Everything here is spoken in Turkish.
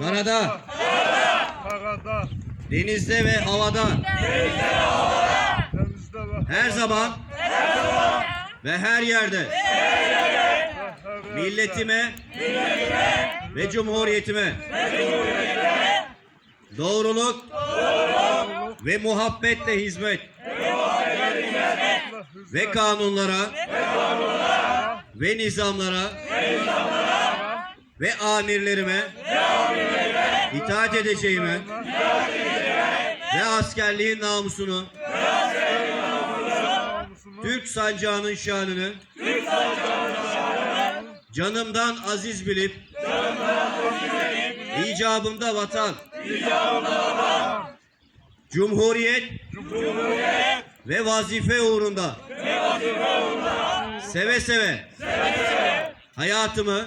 karada, karada, denizde ve havada. Denizde ve her zaman. Ve her yerde. Her milletime. Ve cumhuriyetime. Doğruluk. Ve muhabbetle hizmet. Ve kanunlara. Ve nizamlara. Ve amirlerime itaat edeceğime ve askerliğin namusunu Türk sancağının şanını canımdan aziz bilip icabımda vatan Cumhuriyet ve vazife uğrunda seve seve hayatımı